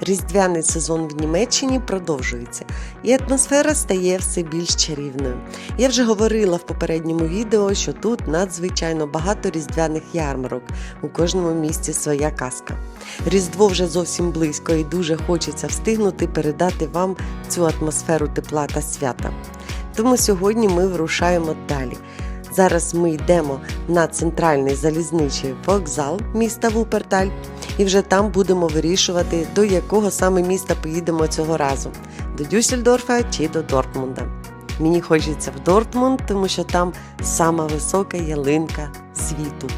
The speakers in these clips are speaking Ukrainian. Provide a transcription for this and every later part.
Різдвяний сезон в Німеччині продовжується, і атмосфера стає все більш чарівною. Я вже говорила в попередньому відео, що тут надзвичайно багато різдвяних ярмарок, у кожному місті своя казка. Різдво вже зовсім близько і дуже хочеться встигнути передати вам цю атмосферу тепла та свята. Тому сьогодні ми вирушаємо далі. Зараз ми йдемо на центральний залізничий вокзал міста Вуперталь, і вже там будемо вирішувати, до якого саме міста поїдемо цього разу: до Дюссельдорфа чи до Дортмунда. Мені хочеться в Дортмунд, тому що там сама висока ялинка світу.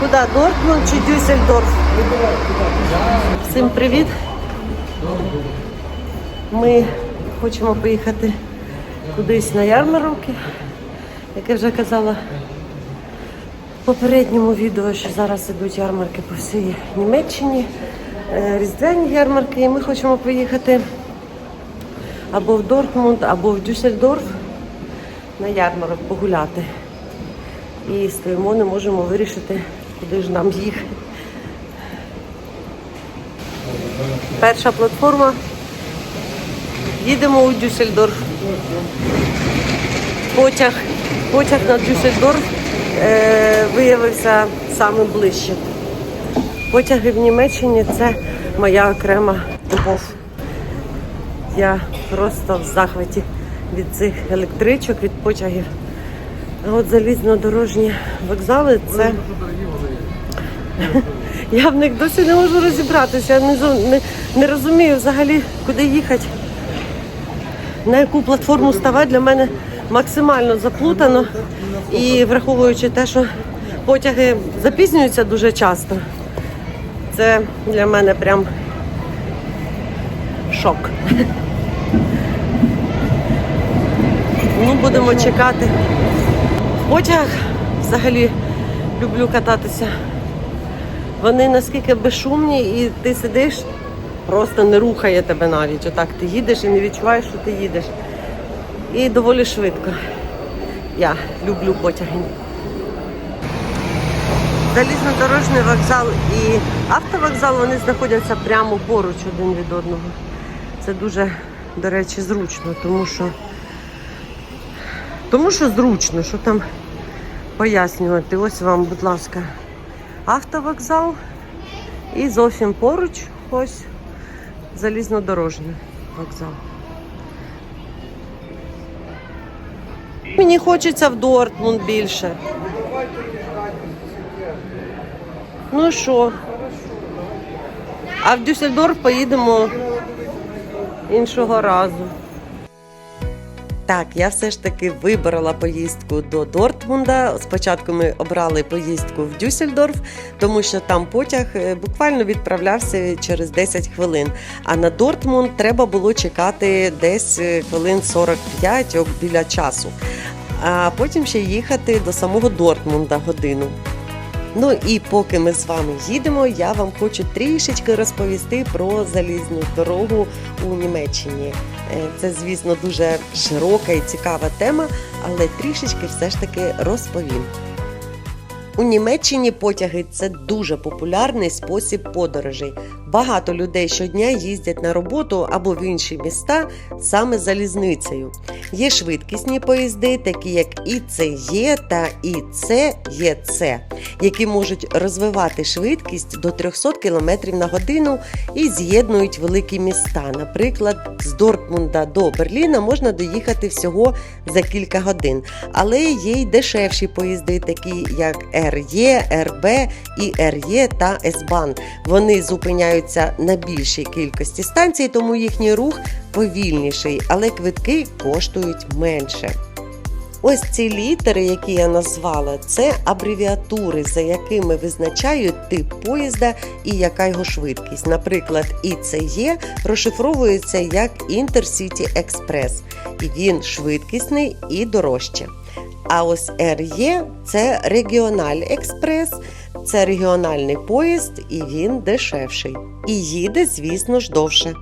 Куди? Дортмунд чи Дюссельдорф? Всім привіт! Ми хочемо поїхати кудись на ярмарки. Як я вже казала в попередньому відео, що зараз ідуть ярмарки по всій Німеччині, е, різдвяні ярмарки, і ми хочемо поїхати або в Дортмунд, або в Дюссельдорф на ярмарок погуляти. І стоїмо, не можемо вирішити, куди ж нам їхати. Перша платформа. Їдемо у Дюссельдорф. Потяг, потяг на Дюссельдорф е, виявився саме ближче. Потяги в Німеччині це моя окрема любов. Я просто в захваті від цих електричок, від потягів. А от залізнодорожні вокзали це. Я в них досі не можу розібратися. Я не, не, не розумію взагалі, куди їхати, на яку платформу ставати для мене максимально заплутано. І враховуючи те, що потяги запізнюються дуже часто, це для мене прям шок. Ну, будемо чекати. В потягах взагалі люблю кататися. Вони наскільки безшумні, і ти сидиш, просто не рухає тебе навіть. Отак ти їдеш і не відчуваєш, що ти їдеш. І доволі швидко. Я люблю потяги. Залізнодорожний вокзал і автовокзал вони знаходяться прямо поруч один від одного. Це дуже, до речі, зручно, тому що тому що зручно, що там пояснювати. Ось вам, будь ласка, автовокзал і зовсім поруч ось залізнодорожній вокзал. Мені хочеться в Дортмунд більше. Ну що? А в Дюссельдорф поїдемо іншого разу. Так, я все ж таки вибрала поїздку до Дортмунда. Спочатку ми обрали поїздку в Дюссельдорф, тому що там потяг е, буквально відправлявся через 10 хвилин. А на Дортмунд треба було чекати десь е, хвилин 45 о, біля часу. А потім ще їхати до самого Дортмунда годину. Ну і поки ми з вами їдемо, я вам хочу трішечки розповісти про залізну дорогу у Німеччині. Е, Це, звісно, дуже широка і цікава тема, але трішечки все ж таки розповім. У Німеччині потяги це дуже популярний спосіб подорожей. Багато людей щодня їздять на роботу або в інші міста саме залізницею. Є швидкісні поїзди, такі як ІЦЄ та ІЦЄЦ, які можуть розвивати швидкість до 300 км на годину і з'єднують великі міста. Наприклад, з Дортмунда до Берліна можна доїхати всього за кілька годин. Але є й дешевші поїзди, такі як РЄ, РБ, ІРЄ та С-Бан. Вони зупиняються на більшій кількості станцій, тому їхній рух повільніший, але квитки коштують менше. Ось ці літери, які я назвала, це абревіатури, за якими визначають тип поїзда і яка його швидкість. Наприклад, ІЦЄ розшифровується як Intercity Express, і він швидкісний і дорожче. А ось РЄ це Регіональ Експрес, це регіональний поїзд, і він дешевший. І їде, звісно ж, довше.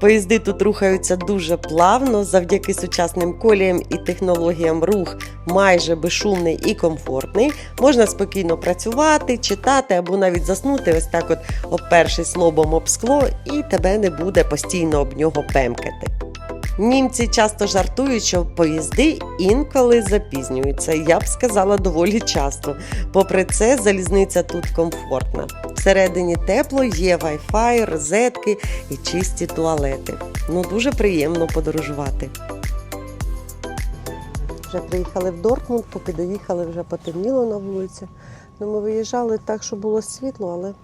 Поїзди тут рухаються дуже плавно завдяки сучасним коліям і технологіям рух майже безшумний і комфортний. Можна спокійно працювати, читати або навіть заснути, ось так, от опершись лобом об скло, і тебе не буде постійно об нього пемкати. Німці часто жартують, що поїзди інколи запізнюються. Я б сказала доволі часто. Попри це, залізниця тут комфортна. Всередині тепло є Wi-Fi, розетки і чисті туалети. Ну дуже приємно подорожувати. Вже приїхали в Дортмунд, поки доїхали, вже потемніло на вулиці. Ну, ми виїжджали так, що було світло, але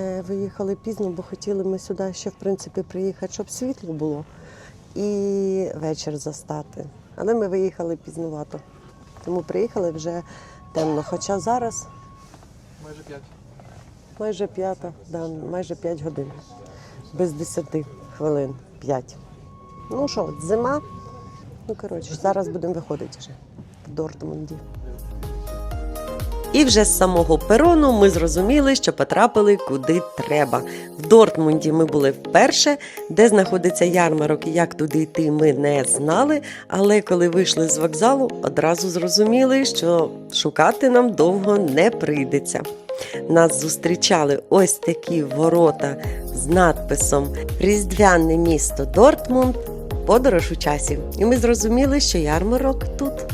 е, виїхали пізно, бо хотіли ми сюди ще в принципі приїхати, щоб світло було і вечір застати. Але ми виїхали пізнувато. Тому приїхали вже темно. Хоча зараз Майже п'ять. майже п'ята, да, майже п'ять годин. Без 10 хвилин. П'ять. Ну що, зима. Ну, коротше, зараз будемо виходити вже в Дортмунді. І вже з самого перону ми зрозуміли, що потрапили куди треба. В Дортмунді ми були вперше, де знаходиться ярмарок і як туди йти, ми не знали. Але коли вийшли з вокзалу, одразу зрозуміли, що шукати нам довго не прийдеться. Нас зустрічали ось такі ворота з надписом Різдвяне місто Дортмунд. Подорож у часі. І ми зрозуміли, що ярмарок тут.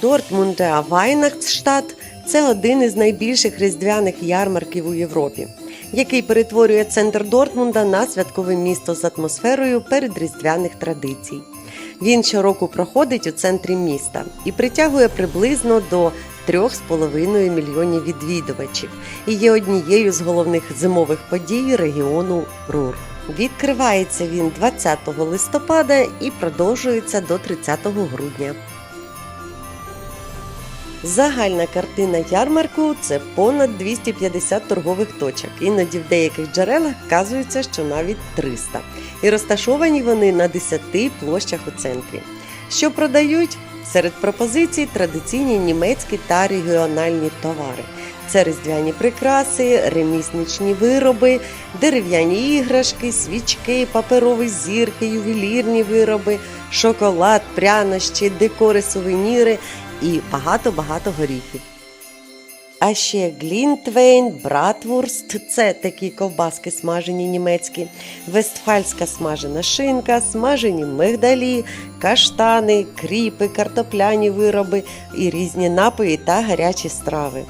Дортмунде Вайнахтштадт – це один із найбільших різдвяних ярмарків у Європі, який перетворює центр Дортмунда на святкове місто з атмосферою передріздвяних традицій. Він щороку проходить у центрі міста і притягує приблизно до 3,5 мільйонів відвідувачів і є однією з головних зимових подій регіону Рур. Відкривається він 20 листопада і продовжується до 30 грудня. Загальна картина ярмарку це понад 250 торгових точок. Іноді в деяких джерелах вказується, що навіть 300. І розташовані вони на 10 площах у центрі. Що продають? Серед пропозицій традиційні німецькі та регіональні товари. Це різдвяні прикраси, ремісничні вироби, дерев'яні іграшки, свічки, паперові зірки, ювелірні вироби, шоколад, прянощі, декори, сувеніри і багато-багато горіхів. А ще глінтвейн, братвурст це такі ковбаски смажені німецькі, вестфальська смажена шинка, смажені мигдалі, каштани, кріпи, картопляні вироби і різні напої та гарячі страви.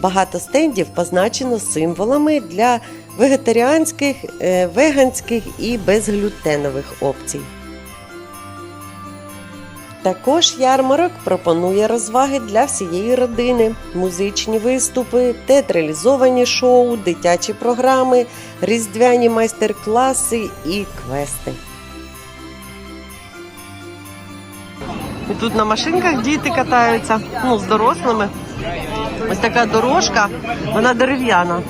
Багато стендів позначено символами для вегетаріанських, е, веганських і безглютенових опцій. Також ярмарок пропонує розваги для всієї родини, музичні виступи, театралізовані шоу, дитячі програми, різдвяні майстер-класи і квести. Тут на машинках діти катаються, ну, з дорослими. Ось така дорожка, вона дерев'яна.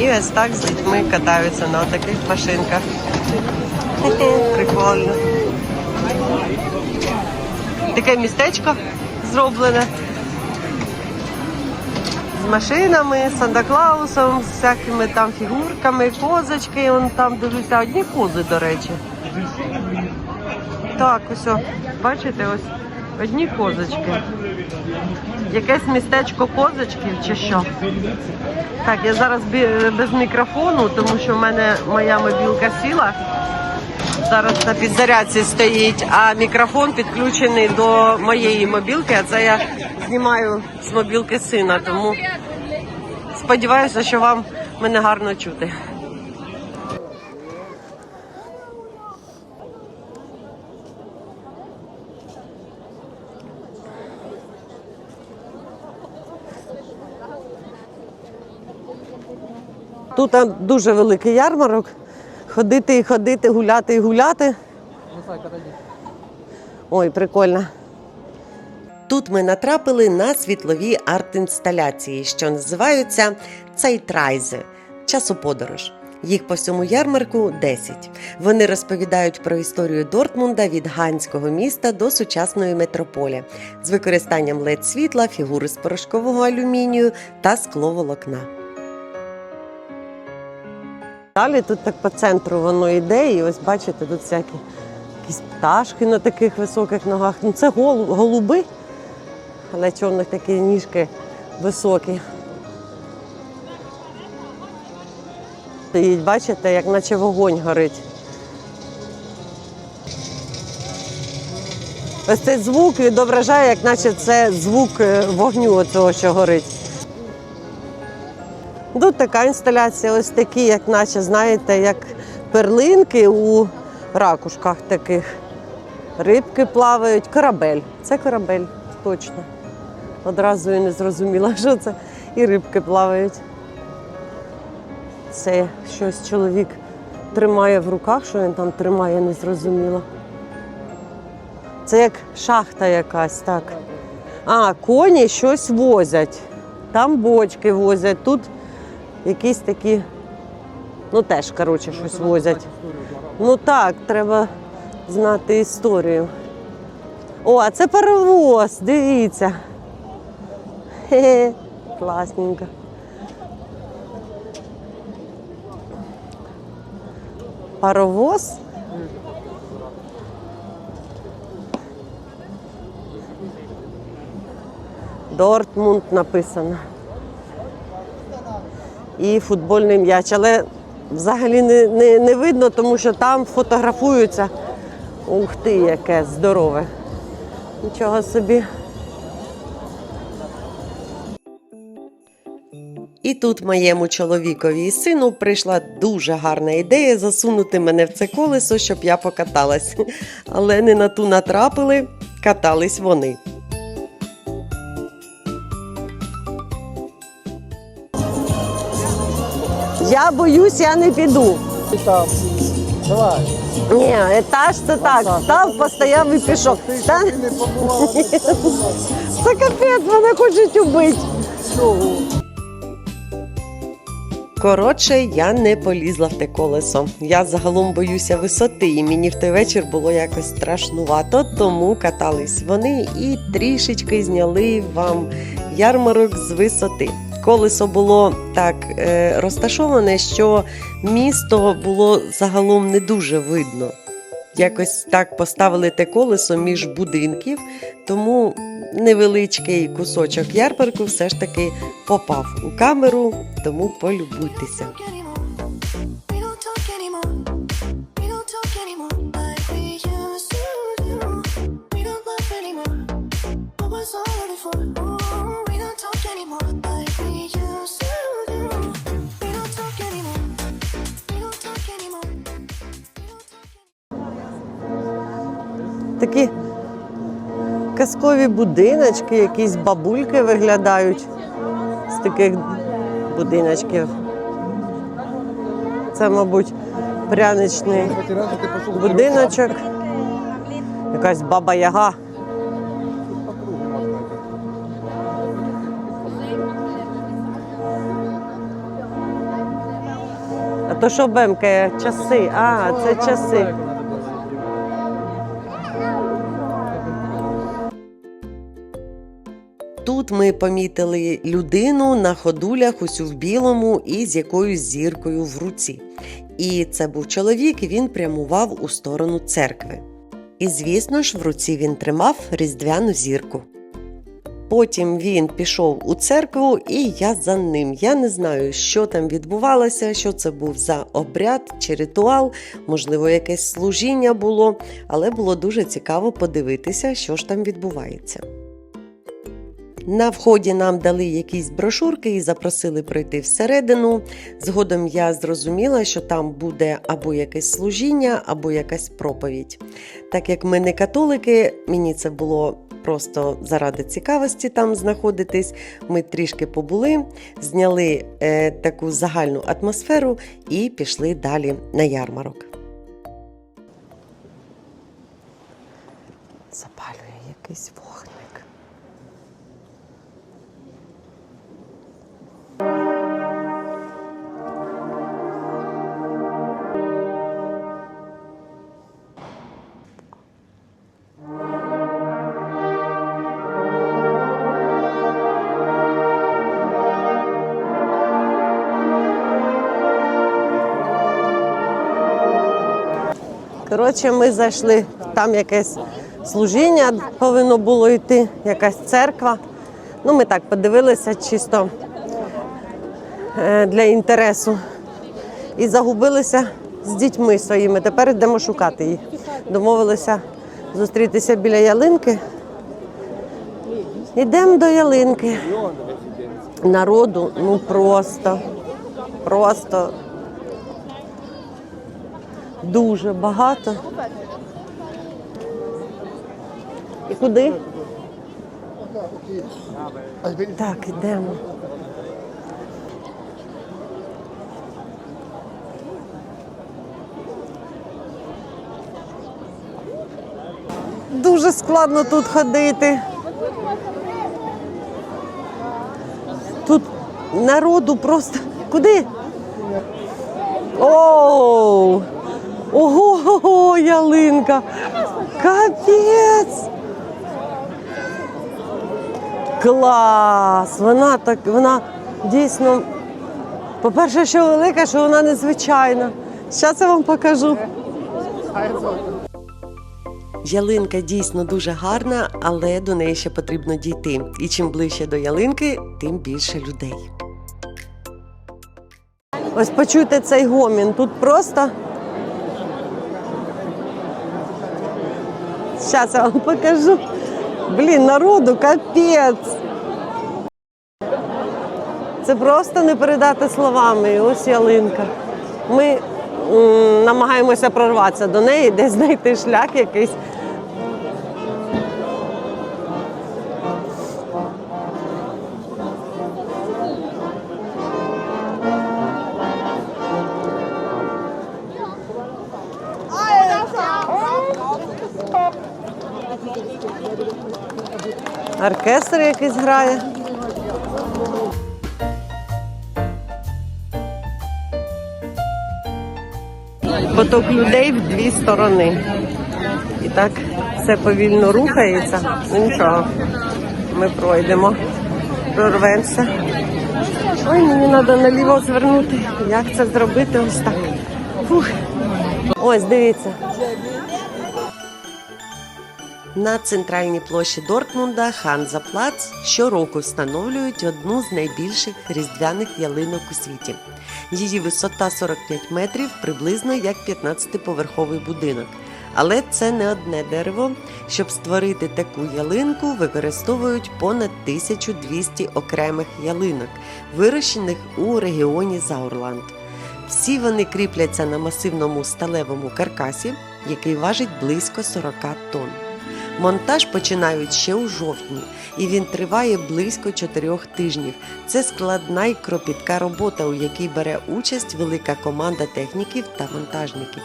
І ось так з дітьми катаються на таких машинках. Прикольно. Таке містечко зроблене. З машинами, з Санта-Клаусом, з всякими там фігурками, козочки. Вон там дивлюся, одні кози, до речі. Так, ось, бачите, ось одні козочки. Якесь містечко козочків чи що? Так, я зараз без мікрофону, тому що в мене моя мобілка сіла. Зараз на підзарядці стоїть, а мікрофон підключений до моєї мобілки, а це я знімаю з мобілки сина, тому сподіваюся, що вам мене гарно чути. Тут дуже великий ярмарок. Ходити і ходити, гуляти і гуляти. Ой, прикольно. Тут ми натрапили на світлові арт-інсталяції, що називаються Цейтрайзи часоподорож. Їх по всьому ярмарку 10. Вони розповідають про історію Дортмунда від ганського міста до сучасної метрополі з використанням led світла, фігури з порошкового алюмінію та скловолокна. Далі тут так по центру воно йде, і ось бачите, тут всякі якісь пташки на таких високих ногах. Ну це голу- голуби, але чорних такі ніжки високі. Стоїть, бачите, як наче вогонь горить. Ось цей звук відображає, як наче це звук е, вогню оцього, що горить. Тут така інсталяція, ось такі, як наче, знаєте, як перлинки у ракушках таких. Рибки плавають, корабель. Це корабель, точно. Одразу і не зрозуміла, що це. І рибки плавають. Це щось чоловік тримає в руках, що він там тримає, не зрозуміло. Це як шахта якась, так. А, коні щось возять. Там бочки возять, тут якісь такі, ну теж, коротше, щось возять. Ну так, треба знати історію. О, а це паровоз, дивіться. Хе-хе, класненько. Паровоз. Дортмунд написано. І футбольний м'яч. Але взагалі не, не, не видно, тому що там фотографуються. Ух ти, яке здорове. Нічого собі. І тут моєму чоловікові і сину прийшла дуже гарна ідея засунути мене в це колесо, щоб я покаталась. Але не на ту натрапили, катались вони. Я боюсь, я не піду. Там. Давай. Ні, етаж це так. Став, постояв і пішов. Та- Це капець, мене хочуть убити. Коротше, я не полізла в те колесо. Я загалом боюся висоти, і мені в той вечір було якось страшнувато, тому катались вони і трішечки зняли вам ярмарок з висоти. Колесо було так е, розташоване, що місто було загалом не дуже видно. Якось так поставили те колесо між будинків, тому невеличкий кусочок ярмарку все ж таки попав у камеру, тому полюбуйтеся. Такі казкові будиночки, якісь бабульки виглядають з таких будиночків. Це, мабуть, пряничний будиночок. Якась баба Яга. А то що бемкає? Часи. А, це часи. Тут ми помітили людину на ходулях, усю в білому і з якоюсь зіркою в руці. І це був чоловік, і він прямував у сторону церкви. І, звісно ж, в руці він тримав різдвяну зірку. Потім він пішов у церкву, і я за ним. Я не знаю, що там відбувалося, що це був за обряд чи ритуал, можливо, якесь служіння було, але було дуже цікаво подивитися, що ж там відбувається. На вході нам дали якісь брошурки і запросили пройти всередину. Згодом я зрозуміла, що там буде або якесь служіння, або якась проповідь. Так як ми не католики, мені це було просто заради цікавості там знаходитись. Ми трішки побули, зняли е, таку загальну атмосферу і пішли далі на ярмарок. Запалює якийсь Коротше, ми зайшли, там якесь служіння повинно було йти, якась церква. Ну, ми так подивилися чисто е, для інтересу. І загубилися з дітьми своїми. Тепер йдемо шукати їх. Домовилися зустрітися біля ялинки. Йдемо до ялинки. Народу, ну просто, просто дуже багато. І куди? Так, йдемо. Дуже складно тут ходити. Тут народу просто. Куди? Оу! Ого, ялинка! Капець! Клас! Вона так, вона дійсно, по-перше, що велика, що вона незвичайна. Зараз я вам покажу. Ялинка дійсно дуже гарна, але до неї ще потрібно дійти. І чим ближче до ялинки, тим більше людей. Ось почуйте цей гомін. Тут просто. Зараз я вам покажу. Блін, народу капець. Це просто не передати словами. І Ось ялинка. Ми намагаємося прорватися до неї, десь знайти шлях якийсь. Оркестр якийсь грає. Поток людей в дві сторони. І так все повільно рухається. Ну нічого, ми пройдемо, прорвемося. Ой, мені треба наліво звернути. Як це зробити ось так? Фух. Ось, дивіться. На центральній площі Дортмунда Ханза Плац щороку встановлюють одну з найбільших різдвяних ялинок у світі. Її висота 45 метрів, приблизно як 15-поверховий будинок. Але це не одне дерево. Щоб створити таку ялинку, використовують понад 1200 окремих ялинок, вирощених у регіоні Заурланд. Всі вони кріпляться на масивному сталевому каркасі, який важить близько 40 тонн. Монтаж починають ще у жовтні, і він триває близько чотирьох тижнів. Це складна й кропітка робота, у якій бере участь велика команда техніків та монтажників.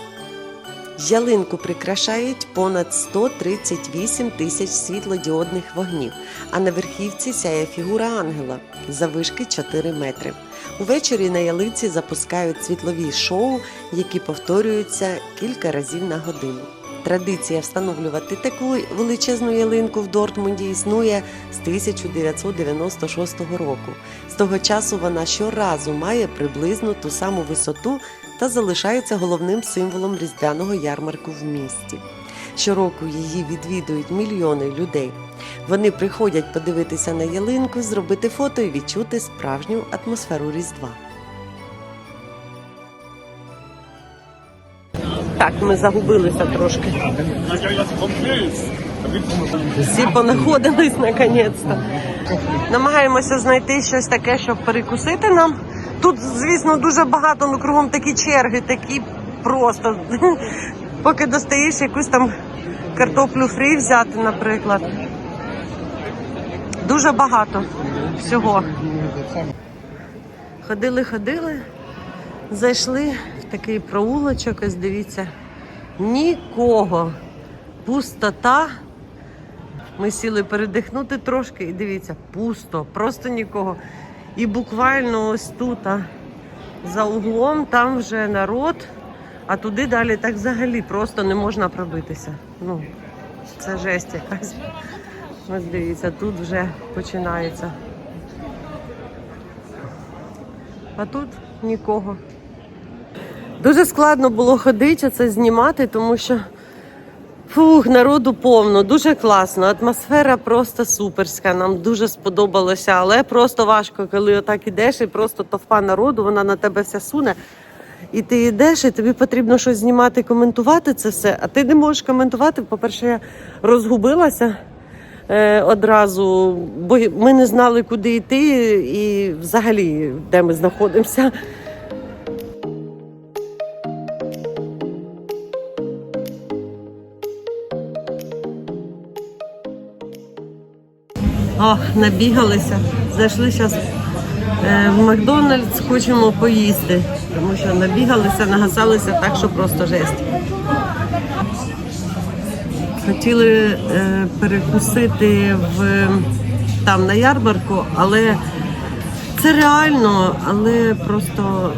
Ялинку прикрашають понад 138 тисяч світлодіодних вогнів, а на верхівці сяє фігура ангела завишки 4 метри. Увечері на ялинці запускають світлові шоу, які повторюються кілька разів на годину. Традиція встановлювати таку величезну ялинку в Дортмунді існує з 1996 року. З того часу вона щоразу має приблизно ту саму висоту та залишається головним символом різдвяного ярмарку в місті. Щороку її відвідують мільйони людей. Вони приходять подивитися на ялинку, зробити фото і відчути справжню атмосферу Різдва. Так, ми загубилися трошки. Всі понаходились наконець-то. Намагаємося знайти щось таке, щоб перекусити нам. Тут, звісно, дуже багато, ну кругом такі черги, такі просто. Поки достаєш якусь там картоплю фрі взяти, наприклад. Дуже багато всього. Ходили, ходили, зайшли такий проулочок, ось дивіться. Нікого. Пустота. Ми сіли передихнути трошки і дивіться, пусто, просто нікого. І буквально ось тут, за углом, там вже народ, а туди далі так взагалі просто не можна пробитися. Ну, це жесть якась. Ось дивіться, тут вже починається. А тут нікого. Дуже складно було ходити, це знімати, тому що фух, народу повно, дуже класно. Атмосфера просто суперська. Нам дуже сподобалося, але просто важко, коли отак ідеш і просто товпа народу, вона на тебе вся суне. І ти йдеш, і тобі потрібно щось знімати, коментувати це все. А ти не можеш коментувати. По-перше, я розгубилася е, одразу, бо ми не знали, куди йти, і взагалі, де ми знаходимося. Ох, набігалися. Зайшли зараз в Макдональдс, хочемо поїсти, тому що набігалися, нагасалися так, що просто жесть. Хотіли е, перекусити в, там на ярмарку, але це реально, але просто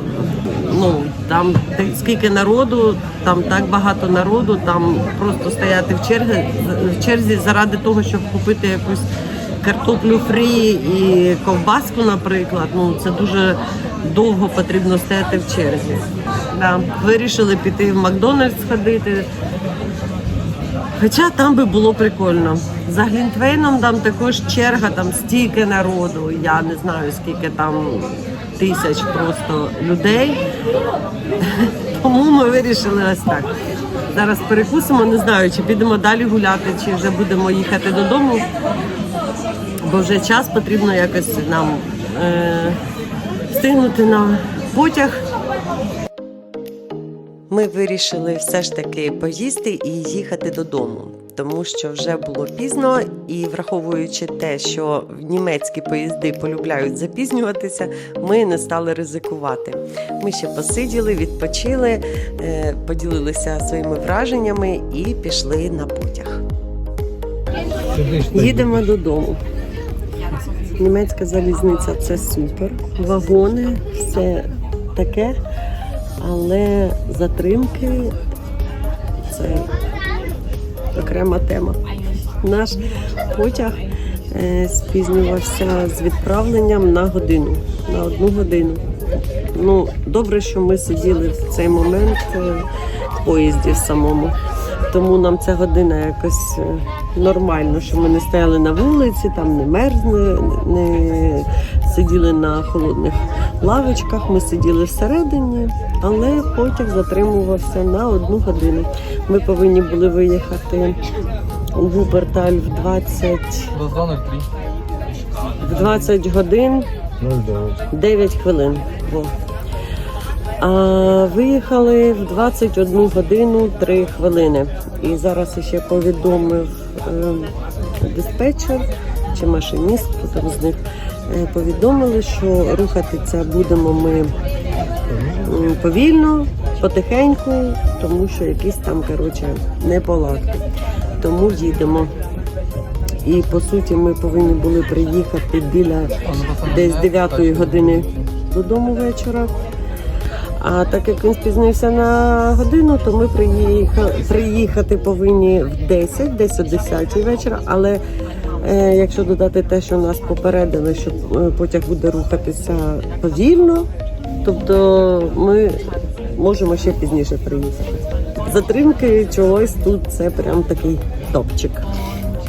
ну там скільки народу, там так багато народу, там просто стояти в черзі, в черзі заради того, щоб купити якусь картоплю фрі і ковбаску, наприклад. Ну це дуже довго потрібно стояти в черзі. Да. Вирішили піти в Макдональдс ходити. Хоча там би було прикольно. За Глінтвейном там також черга, там стільки народу. Я не знаю, скільки там тисяч просто людей. Тому ми вирішили ось так. Зараз перекусимо, не знаю, чи підемо далі гуляти, чи вже будемо їхати додому. Бо вже час потрібно якось нам е, встигнути на потяг. Ми вирішили все ж таки поїсти і їхати додому, тому що вже було пізно, і враховуючи те, що німецькі поїзди полюбляють запізнюватися, ми не стали ризикувати. Ми ще посиділи, відпочили, е, поділилися своїми враженнями і пішли на потяг. Їдемо додому. Німецька залізниця це супер. Вагони, все таке. Але затримки це окрема тема. Наш потяг е, спізнювався з відправленням на годину, на одну годину. Ну, добре, що ми сиділи в цей момент е, в поїзді самому. Тому нам ця година якось е, нормально, що ми не стояли на вулиці, там не мерзли, не сиділи на холодних лавочках. Ми сиділи всередині, але потяг затримувався на одну годину. Ми повинні були виїхати у Вуперталь в 20, в 20 годин 9 хвилин. Во. А виїхали в 21 годину 3 хвилини. І зараз ще повідомив е, диспетчер чи машиніст, хто з них е, повідомили, що рухатися будемо ми повільно, потихеньку, тому що якісь там коротше неполадки. Тому їдемо. І по суті ми повинні були приїхати біля десь 9 години додому вечора. А так як він спізнився на годину, то ми приїхали, приїхати повинні в 10, десь о 10 вечора. Але е, якщо додати те, що нас попередили, що е, потяг буде рухатися повільно, тобто ми можемо ще пізніше приїхати. Затримки чогось тут це прям такий топчик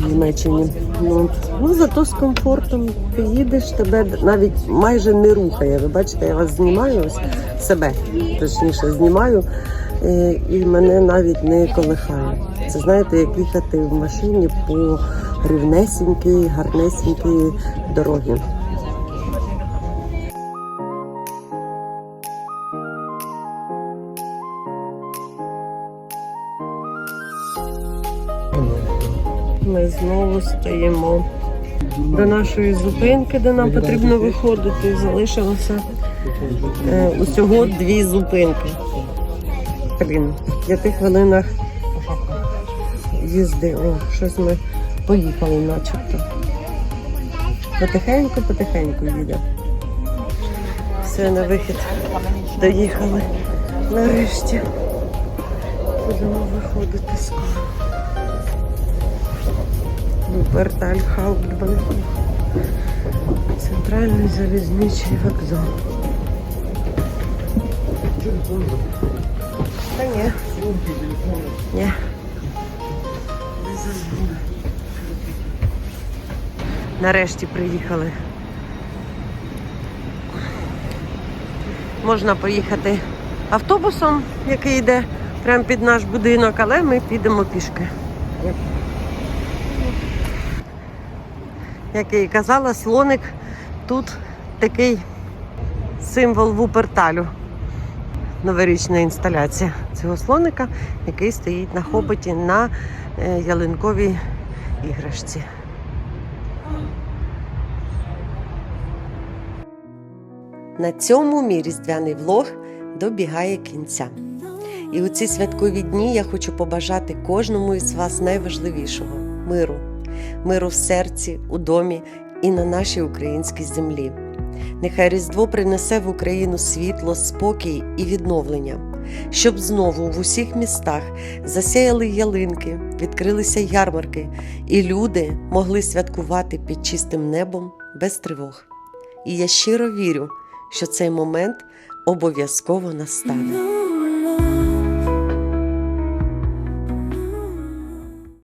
в Німеччині. Ну, ну зато з комфортом ти їдеш, тебе навіть майже не рухає. Ви бачите, я вас знімаю ось себе, точніше знімаю, е, і мене навіть не колихає. Це знаєте, як їхати в машині по рівнесінькій, гарнесінькій дорогі. Знову стоїмо до нашої зупинки, де нам потрібно виходити. Залишилося е, усього дві зупинки. Блін, в п'яти хвилинах їзди. О, щось ми поїхали начебто. Потихеньку, потихеньку їде. Все, на вихід. Доїхали. Нарешті. Будемо виходити скоро. Вуперталь Хауптбан. Центральний залізничний вокзал. Та ні. Ні. Нарешті приїхали. Можна поїхати автобусом, який йде прямо під наш будинок, але ми підемо пішки. Як я і казала, слоник тут такий символ вуперталю. Новорічна інсталяція цього слоника, який стоїть на хоботі на е, ялинковій іграшці. На цьому мій різдвяний влог добігає кінця. І у ці святкові дні я хочу побажати кожному із вас найважливішого миру, миру в серці, у домі і на нашій українській землі. Нехай Різдво принесе в Україну світло, спокій і відновлення, щоб знову в усіх містах засяяли ялинки, відкрилися ярмарки, і люди могли святкувати під чистим небом без тривог. І я щиро вірю, що цей момент обов'язково настане.